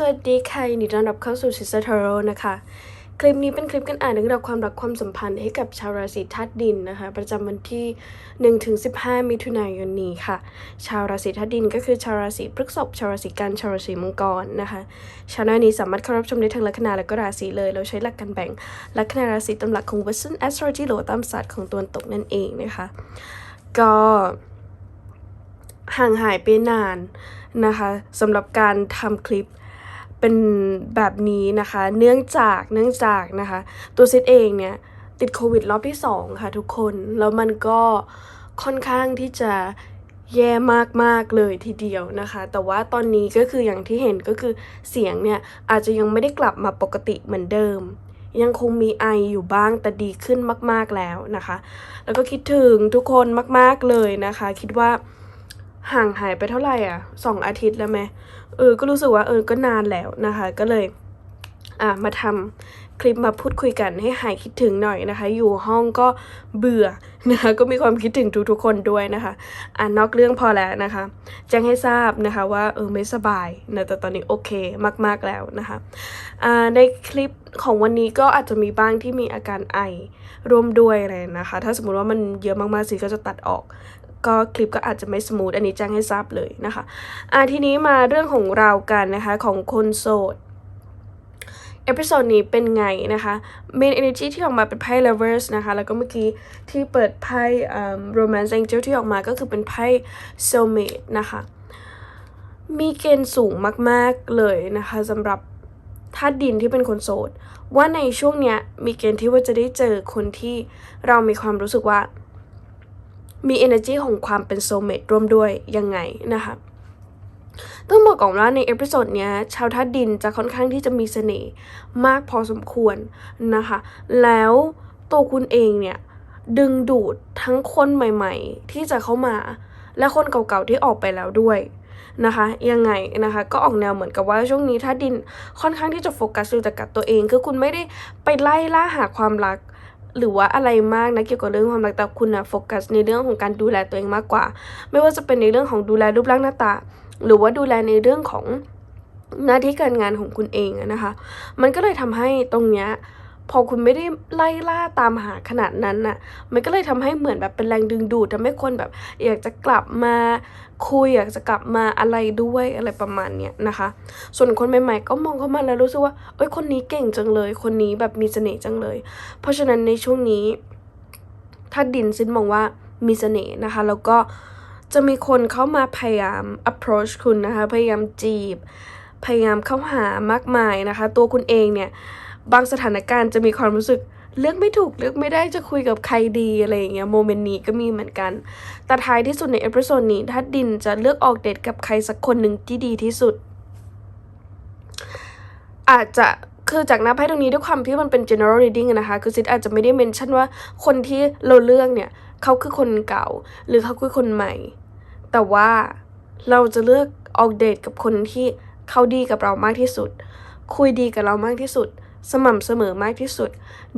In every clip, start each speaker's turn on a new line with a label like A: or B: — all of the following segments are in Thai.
A: สวัสดีค่ะยินดีต้อนรับเข้าสู่ชิสเตอร์ทโรนะคะ คลิปนี้เป็นคลิปกันอ่านเรื่องราวความรักความสัมพันธ์ให้กับชาวราศีธาตุดินนะคะ ประจำวันที่1ถึง15 มิถุนายนนี้ค่ะ ชาวราศีธาตุดินก็คือชาวราศีพฤษภชาวราศีกันชาวราศีมังกรนะคะชาวนานี้สามารถเข้ารับชมได้ทั้งลัคนาและก็ราศีเลย เราใช้หลักการแบ่งลัคนาราศีตามหลักของ Western Astrology หรือตามศาสตร์ของตะวันตกนั่นเองนะคะ ก็ห่างหายไปนานนะคะสำหรับการทำคลิป เป็นแบบนี้นะคะ เนื่องจากเนื่องจากนะคะ ตัวซิดเองเนี่ยติดโควิดรอบที่ 2 ค่ะทุกคน แล้วมันก็ค่อนข้างที่จะแย่มากๆเลยทีเดียวนะคะ แต่ว่าตอนนี้ก็คืออย่างที่เห็นก็คือเสียงเนี่ยอาจจะยังไม่ได้กลับมาปกติเหมือนเดิม ยังคงมีไออยู่บ้างแต่ดีขึ้นมากๆแล้วนะคะ แล้วก็คิดถึงทุกคนมากๆเลยนะคะ คิดว่า ห่างหายไปเท่าไหร่อะสองอาทิตย์แล้วไหมเออ ก็รู้สึกว่าเออ ก็นานแล้วนะคะ ก็เลย อะ มาทำคลิปมาพูดคุยกันให้หายคิดถึงหน่อยนะคะ อยู่ห้องก็เบื่อนะคะ ก็มีความคิดถึงทุกๆคนด้วยนะคะ อ่านอกเรื่องพอแล้วนะคะ แจ้งให้ทราบนะคะว่าเออไม่สบายนะแต่ตอนนี้โอเคมากๆแล้วนะคะ อ่า ในคลิปของวันนี้ก็อาจจะมีบ้างที่มีอาการไอร่วมด้วยอะไรนะคะ ถ้าสมมติว่ามันเยอะมากๆสิก็จะตัดออก ก็คลิปก็อาจจะไม่สมูทอันนี้แจ้งให้ทราบเลยนะคะอ่าทีนี้มาเรื่องของเรากันนะคะของคนโสดเอพิโซดนี้เป็นไงนะคะ Main Energy ที่ออกมาเป็นไพ่ Lovers นะคะ แล้วก็เมื่อกี้ที่เปิดไพ่อ่า Romance Angel ที่ออกมาก็คือเป็นไพ่ Soulmate นะคะ มีเกณฑ์สูงมาก ๆ เลยนะคะสำหรับธาตุดินที่เป็นคนโสด ว่าในช่วงเนี้ยมีเกณฑ์ที่ว่าจะได้เจอคนที่เรามีความรู้สึกว่า มี energy ของความเป็น soulmate ร่วมด้วยยังไงนะคะต้องบอกก่อนว่าในเอพิโซดเนี้ยชาวธาตุดินจะค่อนข้างที่จะมีเสน่ห์มากพอสมควรนะคะ แล้วตัวคุณเองเนี่ย ดึงดูดทั้งคนใหม่ๆ ที่จะเข้ามา และคนเก่าๆที่ออกไปแล้วด้วยนะคะ ยังไงนะคะก็ออกแนวเหมือนกับว่าช่วงนี้ธาตุดินค่อนข้างที่จะโฟกัสอยู่แต่กับตัวเอง คือคุณไม่ได้ไปไล่ล่าหาความรัก หรือว่าอะไรมากนะเกี่ยวกับเรื่องความรักแต่คุณนะโฟกัสในเรื่องของการดูแลตัวเองมากกว่า ไม่ว่าจะเป็นในเรื่องของดูแลรูปร่างหน้าตา หรือว่าดูแลในเรื่องของหน้าที่การงานของคุณเองนะคะ มันก็เลยทำให้ตรงเนี้ย พอคุณไม่ได้ไล่ล่าตามหาขนาดนั้นน่ะ มันก็เลยทำให้เหมือนแบบเป็นแรงดึงดูดทำให้คนแบบอยากจะกลับมาคุยอยากจะกลับมาอะไรด้วยอะไรประมาณเนี้ยนะคะ ส่วนคนใหม่ๆ ก็มองเข้ามาแล้วรู้สึกว่าเอ้ยคนนี้เก่งจังเลย คนนี้แบบมีเสน่ห์จังเลย เพราะฉะนั้นในช่วงนี้ ถ้าดินซินมองว่ามีเสน่ห์นะคะ แล้วก็จะมีคนเข้ามาพยายาม approach คุณนะคะ พยายามจีบ พยายามเข้าหามากมายนะคะ ตัวคุณเองเนี่ย บางสถานการณ์จะมีความรู้สึกเลือกไม่ถูกเลือกไม่ได้จะคุยกับใครดีอะไรอย่างเงี้ยโมเมนต์นี้ก็มีเหมือนกัน แต่ท้ายที่สุดในเอพิโซดนี้ถ้าดินจะเลือกออกเดทกับใครสักคนหนึ่งที่ดีที่สุด อาจจะคือจากหน้าไพ่ตรงนี้ด้วยความที่มันเป็น general reading นะคะ คือซิดอาจจะไม่ได้เมนชั่นว่าคนที่เราเลือกเนี่ย เขาคือคนเก่า หรือเขาคือคนใหม่ แต่ว่าเราจะเลือกออกเดทกับคนที่เขาดีกับเรามากที่สุด คุยดีกับเรามากที่สุด สม่ำเสมอมากที่สุด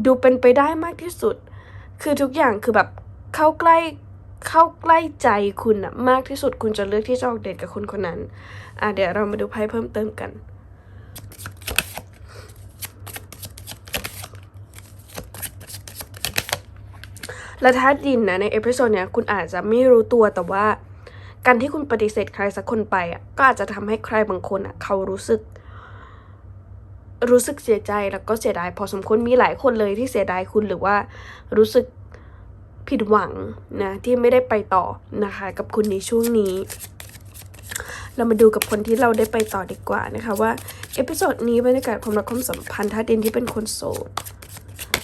A: ดูเป็นไปได้มากที่สุด คือทุกอย่างคือแบบเข้าใกล้เข้าใกล้ใจคุณอะมากที่สุดคุณจะเลือกที่จะออกเดทกับคนคนนั้น อะเดี๋ยวเรามาดูไพ่เพิ่มเติมกัน และถ้าดินนะในเอพิโซดเนี้ยคุณอาจจะไม่รู้ตัวแต่ว่า การที่คุณปฏิเสธใครสักคนไปอะก็อาจจะทำให้ใครบางคนอะเขารู้สึก รู้สึกเสียใจแล้วก็เสียดายพอสมควรมีหลายคนเลยที่เสียดายคุณหรือว่ารู้สึกผิดหวังนะที่ไม่ได้ไปต่อนะคะ กับคุณในช่วงนี้ เรามาดูกับคนที่เราได้ไปต่อดีกว่านะคะว่าเอพิโซดนี้บรรยากาศความรักความสัมพันธ์ท่าดินที่เป็นคนโสด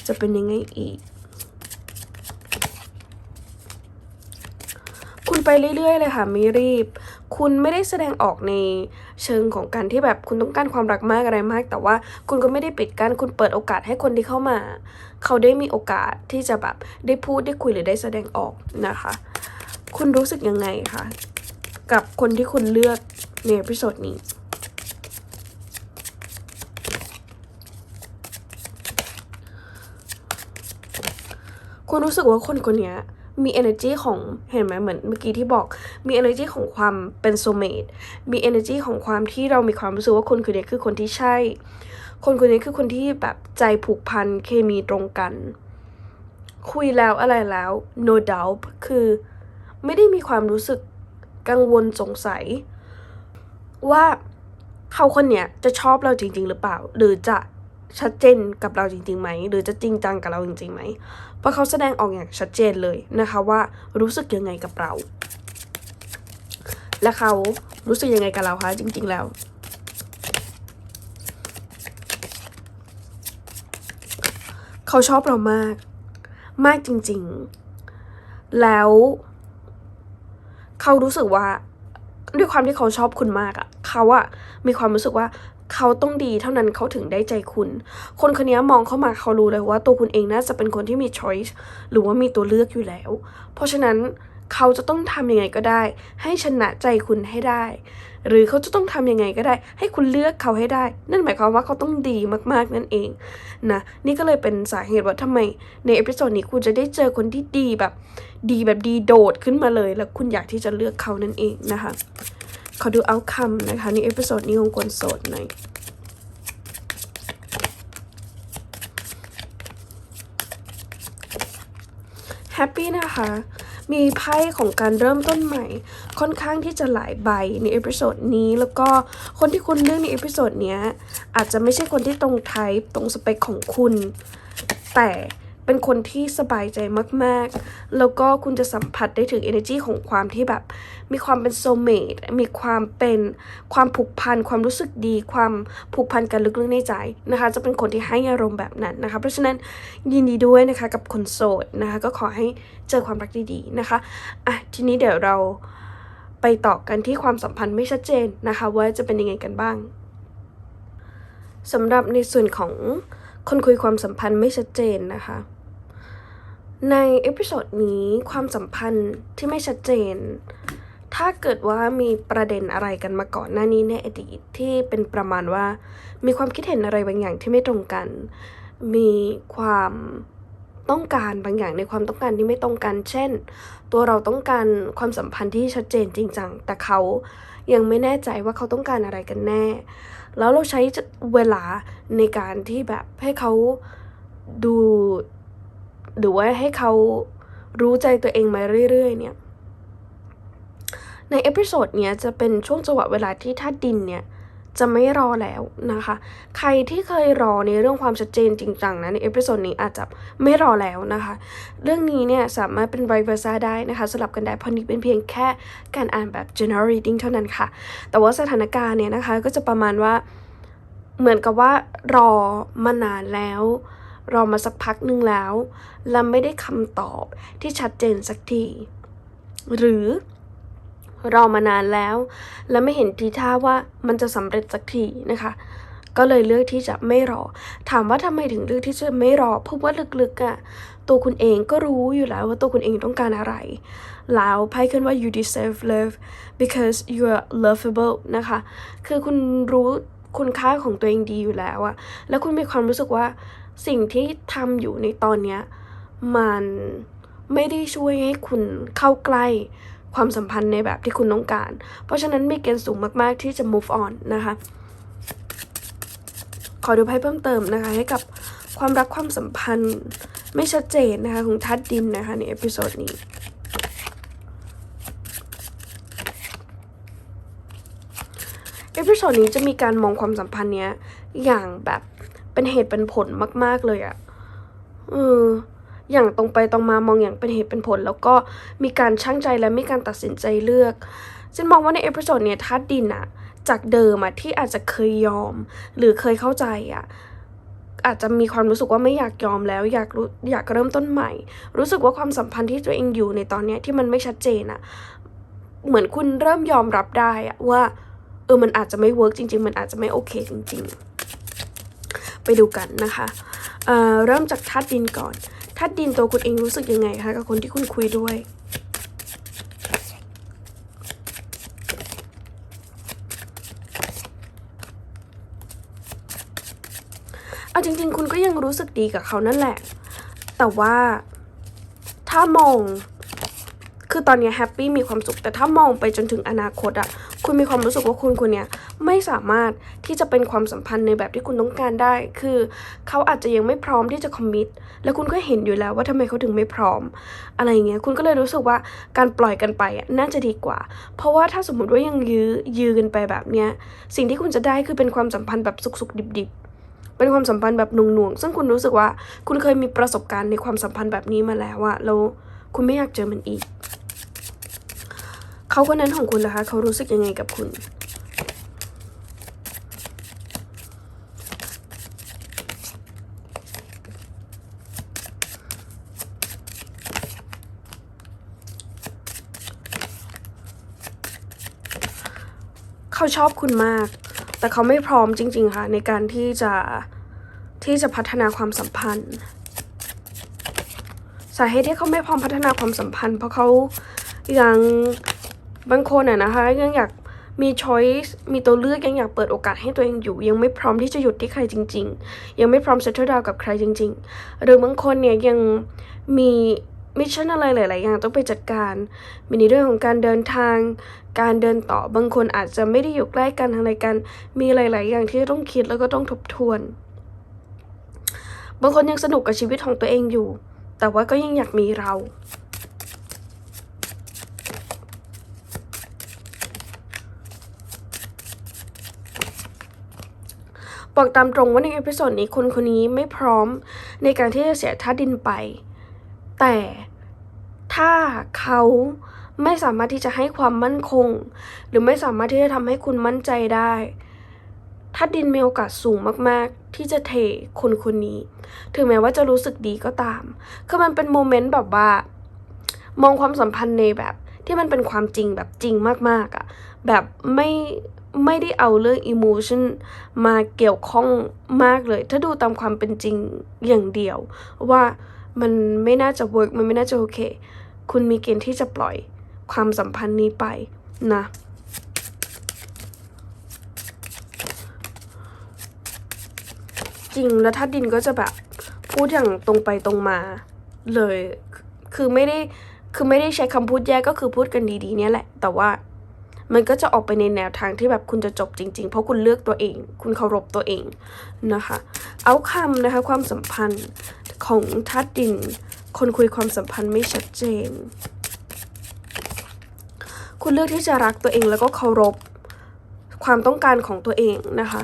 A: จะเป็นยังไงอีก คุณไปเรื่อยๆเลยค่ะไม่รีบ คุณไม่ได้แสดงออกใน เชิงของการที่แบบคุณต้องการความรักมากอะไรมาก แต่ว่าคุณก็ไม่ได้ปิดกั้นคุณเปิดโอกาสให้คนที่เข้ามา เขาได้มีโอกาสที่จะแบบได้พูดได้คุยหรือได้แสดงออกนะคะ คุณรู้สึกยังไงคะกับคนที่คุณเลือกในเอพิโซดนี้คุณรู้สึกว่าคนคนนี้ มี energy ของเห็นไหมเหมือนเมื่อกี้ที่บอกมี energy ของความเป็น soulmate มี energy ของความที่เรามีความรู้สึกว่าคนคนนี้คือคนที่ใช่ คนคนนี้คือคนที่แบบใจผูกพันเคมีตรงกัน คุยแล้วอะไรแล้ว no doubt คือไม่ได้มีความรู้สึกกังวลสงสัย ว่าเขาคนเนี้ยจะชอบเราจริง ๆ หรือเปล่า หรือจะ ชัดเจนกับเราจริงๆไหม หรือจะจริงจังกับเราจริงๆไหม เพราะเขาแสดงออกอย่างชัดเจนเลยนะคะว่ารู้สึกยังไงกับเรา และเขารู้สึกยังไงกับเราคะจริง ๆ แล้ว เขาชอบเรามาก มากจริง ๆ แล้วเขารู้สึกว่าด้วยความที่เขาชอบคุณมากอะเขาอะมีความรู้สึกว่า เขาต้องดีเท่านั้นเขาถึงได้ใจคุณ คนคนนี้มองเข้ามาเขารู้เลยว่าตัวคุณเองน่าจะเป็นคนที่มี choice หรือว่ามีตัวเลือกอยู่แล้ว เพราะฉะนั้นเขาจะต้องทำยังไงก็ได้ ให้ชนะใจคุณให้ได้ หรือเขาจะต้องทำยังไงก็ได้ ให้คุณเลือกเขาให้ได้ นั่นหมายความว่าเขาต้องดีมากๆนั่นเองนะนี่ก็เลยเป็นสาเหตุว่าทำไมในเอพิโซดนี้คุณจะได้เจอคนที่ดีแบบ ดีแบบดีโดดขึ้นมาเลย แล้วคุณอยากที่จะเลือกเขานั่นเองนะคะ ขอดู outcome นะคะในเอพิโซดนี้ของคนโสดหน่อยแฮปปี้นะคะ มีไพ่ของการเริ่มต้นใหม่ ค่อนข้างที่จะหลายใบในเอพิโซดนี้ แล้วก็คนที่คุณเลือกในเอพิโซดนี้อาจจะไม่ใช่คนที่ตรงไทป์ตรงสเปคของคุณ แต่ เป็นคนที่สบายใจมาก ๆ แล้วก็คุณจะสัมผัสได้ถึง energy ของความที่แบบ มีความเป็น soulmate มีความเป็นความผูกพัน ความรู้สึกดี ความผูกพันกันลึกๆในใจนะคะ จะเป็นคนที่ให้อารมณ์แบบนั้นนะคะ เพราะฉะนั้นยินดีด้วยนะคะกับคนโสดนะคะ ก็ขอให้เจอความรักดีๆนะคะ อะ ทีนี้เดี๋ยวเราไปต่อกันที่ความสัมพันธ์ไม่ชัดเจนนะคะ ว่าจะเป็นยังไงกันบ้างสำหรับในส่วนของคนคุยความสัมพันธ์ไม่ชัดเจนนะคะ ในเอพิโซดนี้ความสัมพันธ์ที่ไม่ชัดเจน ถ้าเกิดว่ามีประเด็นอะไรกันมาก่อนหน้านี้ในอดีตที่เป็นประมาณว่า มีความคิดเห็นอะไรบางอย่างที่ไม่ตรงกัน มีความต้องการบางอย่างในความต้องการที่ไม่ตรงกัน เช่น ตัวเราต้องการความสัมพันธ์ที่ชัดเจนจริงจังแต่เขายังไม่แน่ใจว่าเขาต้องการอะไรกันแน่ แล้วเราใช้เวลาในการที่แบบให้เขาดู หรือว่าให้เขารู้ใจตัวเองมาเรื่อยๆเนี่ย ในเอพิโซดเนี้ยจะเป็นช่วงจังหวะเวลาที่ธาตุดินเนี่ยจะไม่รอแล้วนะคะ ใครที่เคยรอในเรื่องความชัดเจนจริงจังนะในเอพิโซดนี้อาจจะไม่รอแล้วนะคะ เรื่องนี้เนี่ยสามารถเป็น vice versa ได้นะคะสลับกันได้เพราะนี่เป็นเพียงแค่การอ่านแบบ general reading เท่านั้นค่ะ แต่ว่าสถานการณ์เนี่ยนะคะก็จะประมาณว่าเหมือนกับว่ารอมานานแล้ว รอมาสักพักหนึ่งแล้ว และไม่ได้คำตอบที่ชัดเจนสักที หรือรอมานานแล้ว และไม่เห็นทีท่าว่ามันจะสำเร็จสักทีนะคะก็เลยเลือกที่จะไม่รอ ถามว่าทำไมถึงเลือกที่จะไม่รอ เพราะว่าลึกๆอะ่ะ ตัวคุณเองก็รู้อยู่แล้วว่าตัวคุณเองต้องการอะไร แล้วไพ่ขึ้นว่า you deserve love because you are lovable นะคะ คือคุณรู้คุณค่าของตัวเองดีอยู่แล้วอะแล้วคุณมีความรู้สึกว่า สิ่งที่ทำอยู่ในตอนเนี้ยมันไม่ได้ช่วยให้คุณเข้าใกล้ความสัมพันธ์ในแบบที่คุณต้องการ เพราะฉะนั้นมีเกณฑ์สูงมาก ๆ ที่จะ move on นะคะ ขอดูไพ่เพิ่มเติมนะคะ ให้กับความรักความสัมพันธ์ไม่ชัดเจนนะคะ ของทัดดินนะคะ ในเอพิโซดนี้เอพิโซดนี้จะมีการมองความสัมพันธ์เนี้ยอย่างแบบ เป็นเหตุเป็นผลมาก ๆเลยอะเอออย่างตรงไปตรงมามองอย่างเป็นเหตุเป็นผล แล้วก็มีการช่างใจและมีการตัดสินใจเลือกฉันมองว่าในเอพิโซดเนี้ยทัดดินอะจากเดิมอะที่อาจจะเคยยอม หรือเคยเข้าใจอะอาจจะมีความรู้สึกว่าไม่อยากยอมแล้ว อยากรู้อยากเริ่มต้นใหม่ รู้สึกว่าความสัมพันธ์ที่ตัวเองอยู่ในตอนเนี้ยที่มันไม่ชัดเจนอะเหมือนคุณเริ่มยอมรับได้อะว่าเออมันอาจจะไม่เวิร์กจริง ๆ มันอาจจะไม่โอเคจริง ๆ ไปดูกันนะคะเเริ่มจากธาตุดินก่อนธาตุดินตัวคุณเองรู้สึกยังไงคะกับคนที่คุณคุยด้วยเอาจริง ๆ คุณก็ยังรู้สึกดีกับเขานั่นแหละ แต่ว่าถ้ามอง คือตอนนี้แฮปปี้มีความสุข แต่ถ้ามองไปจนถึงอนาคตอะคุณมีความรู้สึกว่าคุณคนเนี้ย ไม่สามารถที่จะเป็นความสัมพันธ์ในแบบที่คุณต้องการได้ คือเขาอาจจะยังไม่พร้อมที่จะคอมมิตแล้วคุณก็เห็นอยู่แล้วว่าทำไมเขาถึงไม่พร้อม อะไรเงี้ยคุณก็เลยรู้สึกว่าการปล่อยกันไปน่าจะดีกว่า เพราะว่าถ้าสมมติว่ายังยื้อยื้อกันไปแบบเนี้ยสิ่งที่คุณจะได้คือเป็นความสัมพันธ์แบบสุกๆดิบๆเป็นความสัมพันธ์แบบหน่วงๆ ซึ่งคุณรู้สึกว่าคุณเคยมีประสบการณ์ในความสัมพันธ์แบบนี้มาแล้วอะแล้วคุณไม่อยากเจอมันอีก เขาคนนั้นของคุณล่ะคะ เขารู้สึกยังไงกับคุณ เขาชอบคุณมาก แต่เขาไม่พร้อมจริง ๆ ค่ะ ในการที่จะที่จะพัฒนาความสัมพันธ์ สาเหตุที่เขาไม่พร้อมพัฒนาความสัมพันธ์ เพราะเขายังบางคนอะนะคะ ยังอยากมีช้อยส์มีตัวเลือกยังอยากเปิดโอกาสให้ตัวเองอยู่ ยังไม่พร้อมที่จะหยุดที่ใครจริง ๆ ยังไม่พร้อม settle down กับใครจริง ๆ หรือบางคนเนี่ยยังมี มิชชั่นอะไรหลาย ๆ อย่างต้องไปจัดการ มีในเรื่องของการเดินทาง การเดินต่อบางคนอาจจะไม่ได้อยู่ใกล้กันทางใดกันมีหลาย ๆ อย่างที่ต้องคิดแล้วก็ต้องทบทวน บางคนยังสนุกกับชีวิตของตัวเองอยู่ แต่ว่าก็ยังอยากมีเราบอกตามตรงว่าในเอพิโซดนี้คนคนนี้ไม่พร้อมในการที่จะเสียท่าดินไป แต่ ถ้าเขาไม่สามารถที่จะให้ความมั่นคง หรือไม่สามารถที่จะทำให้คุณมั่นใจได้ท่าดินมีโอกาสสูงมากๆ ที่จะเทคนคนนี้ ถึงแม้ว่าจะรู้สึกดีก็ตาม คือมันเป็นโมเมนต์แบบว่า มองความสัมพันธ์ในแบบที่มันเป็นความจริงแบบจริงมากๆอะแบบไม่ไม่ได้เอาเรื่อง emotion มาเกี่ยวข้องมากเลย ถ้าดูตามความเป็นจริงอย่างเดียว ว่ามันไม่น่าจะ work มันไม่น่าจะโอเค คุณมีเกณฑ์ที่จะปล่อยความสัมพันธ์นี้ไปนะ จริงแล้วถ้าดินก็จะแบบพูดอย่างตรงไปตรงมาเลย คือไม่ได้คือไม่ได้ใช้คำพูดแย่ก็คือพูดกันดีๆเนี่ยแหละ แต่ว่ามันก็จะออกไปในแนวทางที่แบบคุณจะจบจริง ๆ เพราะคุณเลือกตัวเอง คุณเคารพตัวเองนะคะ เอาคำนะคะความสัมพันธ์ของทัดดิน คนคุยความสัมพันธ์ไม่ชัดเจน คุณเลือกที่จะรักตัวเองแล้วก็เคารพความต้องการของตัวเองนะคะ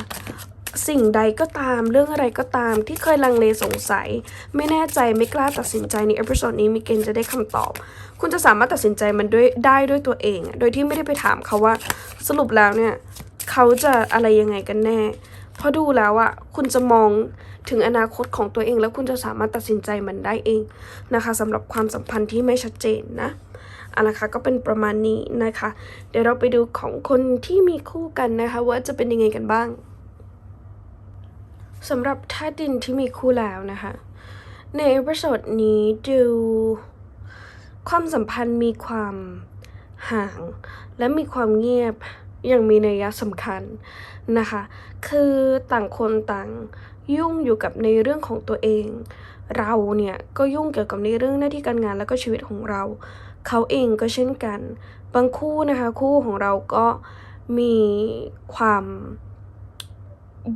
A: สิ่งใดก็ตามเรื่องอะไรก็ตามที่เคยลังเลสงสัย ไม่แน่ใจไม่กล้าตัดสินใจในเอพิโซดนี้มีเกณฑ์จะได้คำตอบ คุณจะสามารถตัดสินใจมันด้วยได้ด้วยตัวเอง โดยที่ไม่ได้ไปถามเขาว่าสรุปแล้วเนี่ยเขาจะอะไรยังไงกันแน่ เพราะดูแล้วอะคุณจะมองถึงอนาคตของตัวเอง แล้วคุณจะสามารถตัดสินใจมันได้เองนะคะสำหรับความสัมพันธ์ที่ไม่ชัดเจนนะอันนะคะก็เป็นประมาณนี้นะคะ เดี๋ยวเราไปดูของคนที่มีคู่กันนะคะ ว่าจะเป็นยังไงกันบ้างสำหรับธาตุดินที่มีคู่แล้วนะคะ ในเอพิโซดนี้ดู ความสัมพันธ์มีความห่าง และมีความเงียบ อย่างมีนัยสำคัญนะคะ คือต่างคนต่างยุ่งอยู่กับในเรื่องของตัวเอง เราเนี่ยก็ยุ่งเกี่ยวกับในเรื่องหน้าที่การงานแล้วก็ชีวิตของเรา เขาเองก็เช่นกัน บางคู่นะคะคู่ของเราก็มีความ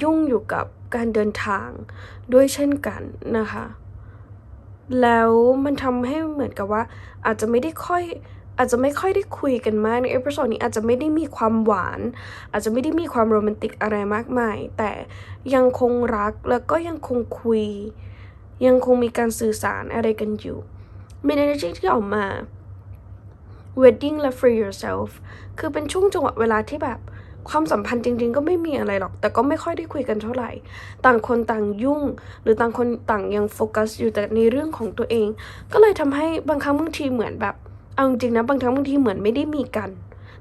A: ยุ่งอยู่กับการเดินทางด้วยเช่นกันนะคะ แล้วมันทำให้เหมือนกับว่าอาจจะไม่ได้ค่อย อาจจะไม่ค่อยได้คุยกันมากในเอพิโซดนี้อาจจะไม่ได้มีความหวาน อาจจะไม่ได้มีความโรแมนติกอะไรมากมาย แต่ยังคงรักแล้วก็ยังคงคุย ยังคงมีการสื่อสารอะไรกันอยู่มี energy ที่ออกมา wedding และ free yourself คือเป็นช่วงจังหวะเวลาที่แบบความสัมพันธ์จริง ๆ ก็ไม่มีอะไรหรอก แต่ก็ไม่ค่อยได้คุยกันเท่าไหร่ ต่างคนต่างยุ่ง หรือต่างคนต่างยังโฟกัสอยู่แต่ในเรื่องของตัวเอง ก็เลยทำให้บางครั้งบางทีเหมือนแบบ เอาจริงนะบางครั้งบางทีเหมือนไม่ได้มีกัน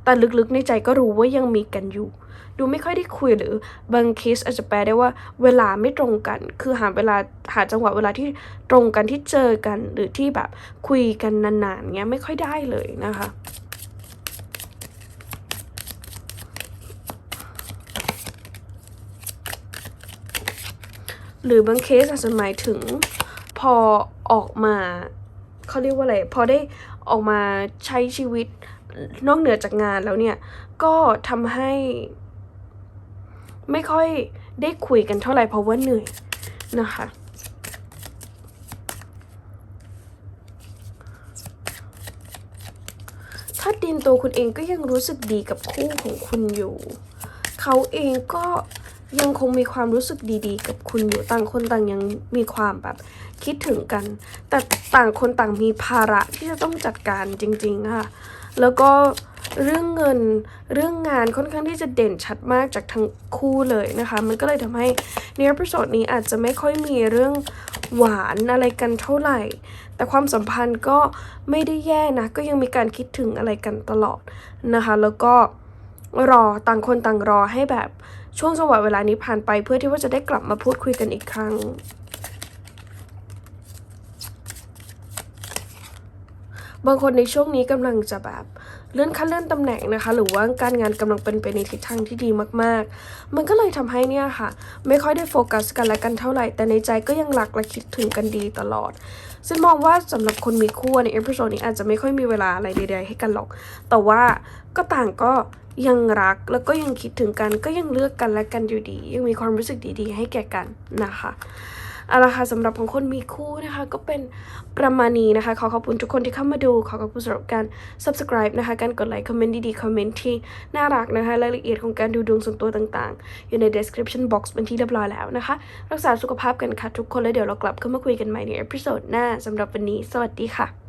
A: แต่ลึกๆในใจก็รู้ว่ายังมีกันอยู่ ดูไม่ค่อยได้คุยหรือบางเคสอาจจะแปลได้ว่า เวลาไม่ตรงกัน คือหาเวลาหาจังหวะเวลาที่ตรงกันที่เจอกันหรือที่แบบคุยกันนานๆเงี้ยไม่ค่อยได้เลยนะคะหรือบางเคสอาจจะหมายถึงพอออกมาเขาเรียกว่าอะไรพอได้ ออกมาใช้ชีวิตนอกเหนือจากงานแล้วเนี่ย ก็ทำให้ ไม่ค่อยได้คุยกันเท่าไหร่เพราะว่าเหนื่อยนะคะถ้าดินตัวคุณเองก็ยังรู้สึกดีกับคู่ของคุณอยู่ เขาเองก็ยังคงมีความรู้สึกดีๆ กับคุณอยู่ต่างคนต่างยังมีความแบบ คิดถึงกัน แต่ต่างคนต่างมีภาระที่จะต้องจัดการจริง ๆ ค่ะ แล้วก็เรื่องเงินเรื่องงานค่อนข้างที่จะเด่นชัดมากจากทั้งคู่เลยนะคะ มันก็เลยทำให้ในเอพิโซดนี้อาจจะไม่ค่อยมีเรื่องหวานอะไรกันเท่าไหร่ แต่ความสัมพันธ์ก็ไม่ได้แย่นะ ก็ยังมีการคิดถึงอะไรกันตลอดนะคะ แล้วก็รอต่างคนต่างรอให้แบบช่วงจังหวะเวลานี้ผ่านไปเพื่อที่ว่าจะได้กลับมาพูดคุยกันอีกครั้ง บางคนในช่วงนี้กำลังจะแบบเลื่อนขั้นเลื่อนตำแหน่งนะคะ หรือว่าการงานกำลังเป็นไปในทิศทางที่ดีมากๆ มันก็เลยทำให้เนี่ยค่ะ ไม่ค่อยได้โฟกัสกันและกันเท่าไหร่ แต่ในใจก็ยังรักและคิดถึงกันดีตลอดซึ่งมองว่าสำหรับคนมีคู่ในเอพิโซดนี้อาจจะไม่ค่อยมีเวลาอะไรใดๆให้กันหรอก แต่ว่าก็ต่างก็ยังรักแล้วก็ยังคิดถึงกันก็ยังเลือกกันและกันอยู่ดี ยังมีความรู้สึกดีๆ ให้แก่กันนะคะ เอาละค่ะสำหรับของคนมีคู่นะคะ ก็เป็นประมาณนี้นะคะ ขอขอบคุณทุกคนที่เข้ามาดู ขอขอบคุณสำหรับการ subscribe นะคะ การกดไลค์ คอมเมนต์ดีๆ คอมเมนต์ที่น่ารักนะคะ รายละเอียดของการดูดวงส่วนตัวต่างๆ อยู่ใน description box เป็นที่เรียบร้อยแล้วนะคะ รักษาสุขภาพกันค่ะทุกคน แล้วเดี๋ยวเรากลับเข้ามาคุยกันใหม่ในเอพิโซดหน้าสำหรับวันนี้ สวัสดีค่ะ